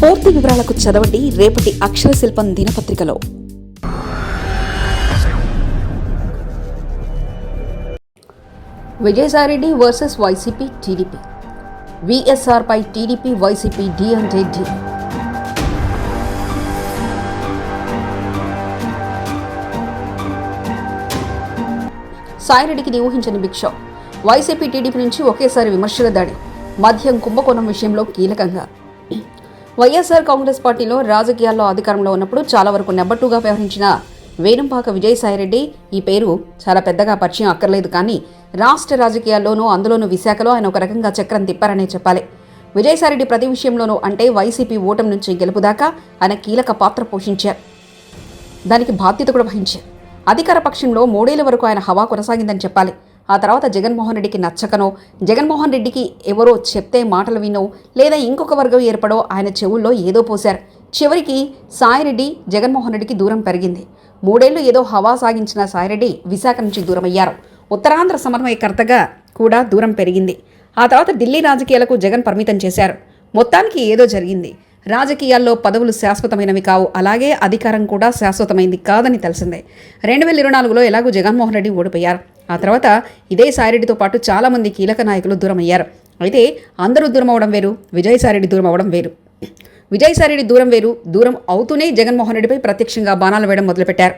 పూర్తి వివరాలకు చదవండి రేపటి అక్షర శిల్పం దినపత్రికలో. Vijayasaireddy versus YCP TDP. విఎస్ఆర్పై TDP YCP D అంటే డి సాయిరెడ్డికి ఊహించని భిక్ష. వైసీపీ టీడీపీ నుంచి ఒకేసారి విమర్శల దాడి. మద్యం కుంభకోణం విషయంలో కీలకంగా. వైఎస్ఆర్ కాంగ్రెస్ పార్టీలో రాజకీయాల్లో అధికారంలో ఉన్నప్పుడు చాలా వరకు నెబ్బట్టుగా వ్యవహరించిన వేణుంపాక విజయసాయిరెడ్డి ఈ పేరు చాలా పెద్దగా పరిచయం అక్కర్లేదు కానీ రాష్ట్ర రాజకీయాల్లోనూ అందులోనూ విశాఖలో ఆయన ఒక రకంగా చక్రం తిప్పారనే చెప్పాలి. విజయసాయిరెడ్డి ప్రతి విషయంలోనూ అంటే వైసీపీ ఓటం నుంచి గెలుపుదాకా ఆయన కీలక పాత్ర పోషించారు. దానికి బాధ్యత కూడా వహించారు. అధికార పక్షంలో మూడేళ్ళ వరకు ఆయన హవా కొనసాగిందని చెప్పాలి. ఆ తర్వాత జగన్మోహన్ రెడ్డికి నచ్చకనో జగన్మోహన్ రెడ్డికి ఎవరో చెప్తే మాటలు వినో లేదా ఇంకొక వర్గం ఏర్పడో ఆయన చెవుల్లో ఏదో పోశారు. చివరికి సాయిరెడ్డి జగన్మోహన్ రెడ్డికి దూరం పెరిగింది. మూడేళ్ళు ఏదో హవా సాగించిన సాయిరెడ్డి విశాఖ నుంచి దూరమయ్యారు. ఉత్తరాంధ్ర సమన్వయకర్తగా కూడా దూరం పెరిగింది. ఆ తర్వాత ఢిల్లీ రాజకీయాలకు జగన్ పరిమితం చేశారు. మొత్తానికి ఏదో జరిగింది. రాజకీయాల్లో పదవులు శాశ్వతమైనవి కావు. అలాగే అధికారం కూడా శాశ్వతమైంది కాదని తెలిసిందే. రెండు వేల ఇరవై నాలుగులో ఎలాగూ జగన్మోహన్ రెడ్డి ఓడిపోయారు. ఆ తర్వాత ఇదే సాయిరెడ్డితో పాటు చాలామంది కీలక నాయకులు దూరం అయ్యారు అయితే అందరూ దూరం అవడం వేరు విజయసాయిరెడ్డి దూరం అవడం వేరు. విజయసాయిరెడ్డి దూరం వేరు దూరం అవుతూనే జగన్మోహన్ రెడ్డిపై ప్రత్యక్షంగా బాణాలు వేయడం మొదలుపెట్టారు.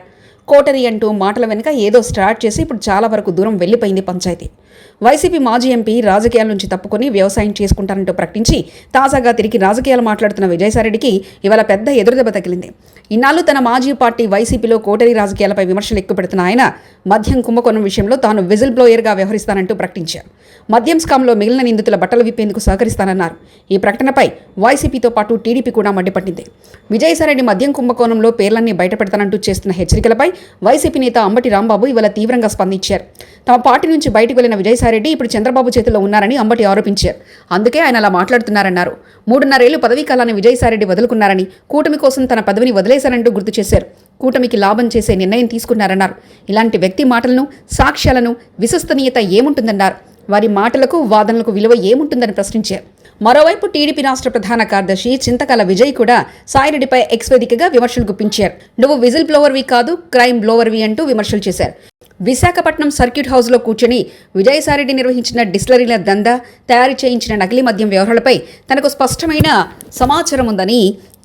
కోటరి అంటూ మాటల వెనుక ఏదో స్టార్ట్ చేసి ఇప్పుడు చాలా వరకు దూరం వెళ్ళిపోయింది పంచాయతీ. వైసీపీ మాజీ ఎంపీ రాజకీయాల నుంచి తప్పుకొని వ్యవసాయం చేసుకుంటారంటూ ప్రకటించి తాజాగా తిరిగి రాజకీయాలు మాట్లాడుతున్న విజయసాయిరెడ్డికి ఇవాళ పెద్ద ఎదురుదెబ్బ తగిలింది. ఇన్నాళ్ళు తన మాజీ పార్టీ వైసీపీలో కోటరి రాజకీయాలపై విమర్శలు ఎక్కువ పెడుతున్న ఆయన మద్యం కుంభకోణం విషయంలో తాను విజిల్ బ్లోయర్గా వ్యవహరిస్తానంటూ ప్రకటించారు. మద్యం స్కామ్లో మిగిలిన నిందితుల బట్టలు విప్పేందుకు సహకరిస్తానన్నారు. ఈ ప్రకటనపై వైసీపీతో పాటు టీడీపీ కూడా మండిపట్టింది. విజయసాయిరెడ్డి మద్యం కుంభకోణంలో పేర్లన్నీ బయటపెడతానంటూ చేస్తున్న హెచ్చరికలపై వైసీపీ నేత అంబటి రాంబాబు ఇవాళ తీవ్రంగా స్పందించారు. తమ పార్టీ నుంచి బయటకు వెళ్ళిన విజయసాయిరెడ్డి ఇప్పుడు చంద్రబాబు చేతిలో ఉన్నారని అంబటి ఆరోపించారు. అందుకే ఆయన అలా మాట్లాడుతున్నారన్నారు. మూడున్నరేళ్ళు పదవీ కాలాన్ని విజయసాయిరెడ్డి వదులుకున్నారని కూటమి కోసం తన పదవిని వదిలేశారంటూ గుర్తు చేశారు. కూటమికి లాభం చేసే నిర్ణయం తీసుకున్నారన్నారు. ఇలాంటి వ్యక్తి మాటలను సాక్ష్యాలను విశ్వసనీయత ఏముంటుందన్నారు. వారి మాటలకు వాదనలకు విలువ ఏముంటుందని ప్రశ్నించారు. మరోవైపు టీడీపీ రాష్ట్ర ప్రధాన కార్యదర్శి చింతకాల విజయ్ కూడా సాయిరెడ్డిపై ఎక్స్ వేదికగా విమర్శలు గుప్పించారు. నువ్వు విజిల్ బ్లోవర్వి కాదు క్రైమ్ బ్లోవర్వి అంటూ విమర్శలు చేశారు. విశాఖపట్నం సర్క్యూట్ హౌస్లో కూర్చొని విజయసాయిరెడ్డి నిర్వహించిన డిస్టిలరీల దందా తయారు చేయించిన నకిలీ మద్యం వ్యవహారాలపై తనకు స్పష్టమైన సమాచారం ఉందని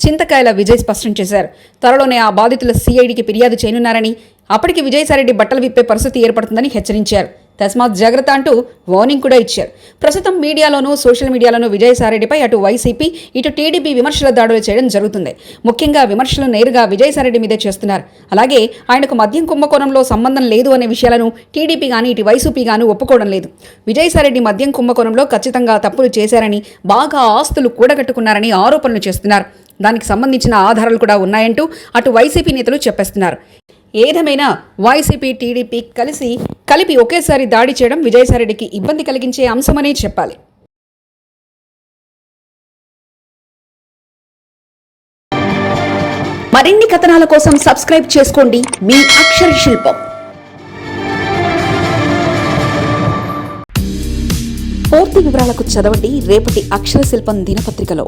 చింతకాయల విజయ్ స్పష్టం చేశారు. త్వరలోనే ఆ బాధితుల సీఐడికి ఫిర్యాదు చేయనున్నారని అప్పటికి విజయసాయిరెడ్డి బట్టలు విప్పే పరిస్థితి ఏర్పడుతుందని హెచ్చరించారు. తస్మాత్ జాగ్రత్త అంటూ వార్నింగ్ కూడా ఇచ్చారు. ప్రస్తుతం మీడియాలోనూ సోషల్ మీడియాలోనూ విజయసాయిరెడ్డిపై అటు వైసీపీ ఇటు టీడీపీ విమర్శల దాడులు చేయడం జరుగుతుంది. ముఖ్యంగా విమర్శలు నేరుగా విజయసాయిరెడ్డి మీదే చేస్తున్నారు. అలాగే ఆయనకు మద్యం కుంభకోణంలో సంబంధం లేదు అనే విషయాలను టీడీపీ కానీ ఇటు వైసీపీ గాను ఒప్పుకోవడం లేదు. విజయసాయిరెడ్డి మద్యం కుంభకోణంలో ఖచ్చితంగా తప్పులు చేశారని బాగా ఆస్తులు కూడగట్టుకున్నారని ఆరోపణలు చేస్తున్నారు. దానికి సంబంధించిన ఆధారాలు కూడా ఉన్నాయంటూ అటు వైసీపీ నేతలు చెప్పేస్తున్నారు. ఏదేమైనా వైసీపీ టీడీపీ కలిసి కలిపి ఒకేసారి దాడి చేయడం విజయసాయిరెడ్డికి ఇబ్బంది కలిగించే అంశమనే చెప్పాలి. మరిన్ని కథనాల కోసం సబ్స్క్రైబ్ చేసుకోండి. మీ అక్షర శిల్పం. పూర్తి వివరాలకు చదవండి. రేపటి అక్షర శిల్పం దినపత్రికలో.